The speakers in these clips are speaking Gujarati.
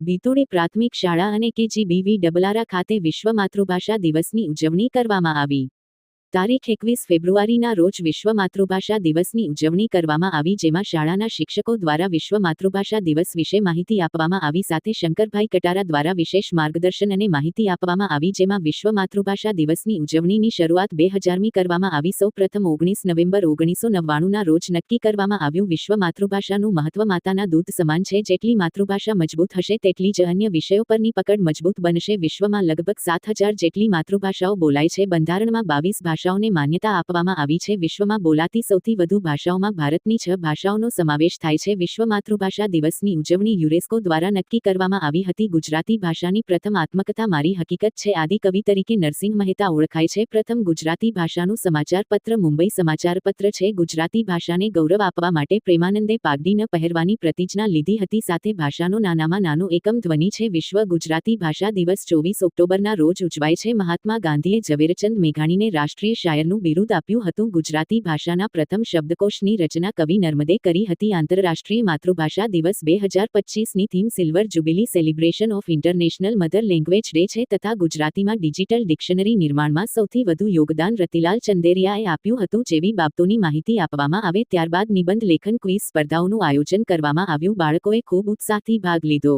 ભીતોડી પ્રાથમિક શાળા અને કેજીબીવી ડબલારા ખાતે વિશ્વ માતૃભાષા દિવસની ઉજવણી કરવામાં આવી. તારીખ એકવીસ ફેબ્રુઆરીના રોજ વિશ્વ માતૃભાષા દિવસની ઉજવણી કરવામાં આવી, જેમાં શાળાના શિક્ષકો દ્વારા વિશ્વ માતૃભાષા દિવસ વિશે માહિતી આપવામાં આવી, સાથે શંકરભાઈ કટારા દ્વારા વિશેષ માર્ગદર્શન અને માહિતી આપવામાં આવી, જેમાં વિશ્વ માતૃભાષા દિવસની ઉજવણીની શરૂઆત બે હજારમી કરવામાં આવી, સૌ પ્રથમ ઓગણીસ નવેમ્બર ઓગણીસો નવ્વાણુંના રોજ નક્કી કરવામાં આવ્યું. વિશ્વ માતૃભાષાનું મહત્વ માતાના દૂધ સમાન છે, જેટલી માતૃભાષા મજબૂત હશે તેટલી જ અન્ય વિષયો પરની પકડ મજબૂત બનશે. વિશ્વમાં લગભગ સાત હજાર જેટલી માતૃભાષાઓ બોલાય છે. બંધારણમાં બાવીસ ભાષાઓને માન્યતા આપવામાં આવી છે. વિશ્વમાં બોલાતી સૌથી વધુ ભાષાઓમાં ભારતની છ ભાષાઓનો સમાવેશ થાય છે. વિશ્વ માતૃભાષા દિવસની ઉજવણી યુનેસ્કો દ્વારા નક્કી કરવામાં આવી હતી. ગુજરાતી ભાષાની પ્રથમ આત્મકથા મારી હકીકત છે. આદિકવિ તરીકે નરસિંહ મહેતા ઓળખાય છે. પ્રથમ ગુજરાતી ભાષાનું સમાચાર પત્ર મુંબઈ સમાચાર પત્ર છે. ગુજરાતી ભાષાને ગૌરવ આપવા માટે પ્રેમાનંદે પાઘડી ન પહેરવાની પ્રતિજ્ઞા લીધી હતી. સાથે ભાષાનો નાનામાં નાનો એકમ ધ્વનિ છે. વિશ્વ ગુજરાતી ભાષા દિવસ ચોવીસ ઓક્ટોબરના રોજ ઉજવાય છે. મહાત્મા ગાંધીએ ઝવેરચંદ મેઘાણીને રાષ્ટ્રીય શાયરનું બિરુદ આપ્યું હતું. ગુજરાતી ભાષાના પ્રથમ શબ્દકોશની રચના કવિ નર્મદે કરી હતી. આંતરરાષ્ટ્રીય માતૃભાષા દિવસ બે હજાર પચીસની theme silver jubilee celebration of international mother language day છે તથા ગુજરાતીમાં ડિજિટલ ડિક્શનરી નિર્માણમાં સૌથી વધુ યોગદાન રતિલાલ ચંદેરિયાએ આપ્યું હતું જેવી બાબતોની માહિતી આપવામાં આવે ત્યારબાદ નિબંધ લેખન ક્વિઝ સ્પર્ધાઓનું આયોજન કરવામાં આવ્યું. બાળકોએ ખૂબ ઉત્સાહથી ભાગ લીધો.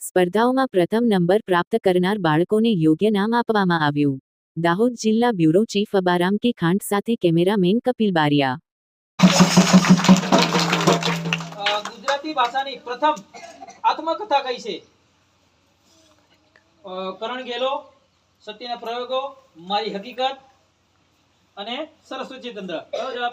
સ્પર્ધાઓમાં પ્રથમ નંબર પ્રાપ્ત કરનાર બાળકોને યોગ્ય નામ આપવામાં આવ્યું. દાહોદ જિલ્લા બ્યુરો ચીફ અબારામ કે ખાંડ સાથે કેમેરામેન કપિલ બારિયા અ, ગુજરાતી ભાષાની પ્રથમ આત્મકથા કઈ છે અ, કરણ ગેલો સત્યના પ્રયોગો મારી હકીકત અને સરસ્વતી ચંદ્ર કયો જવાબ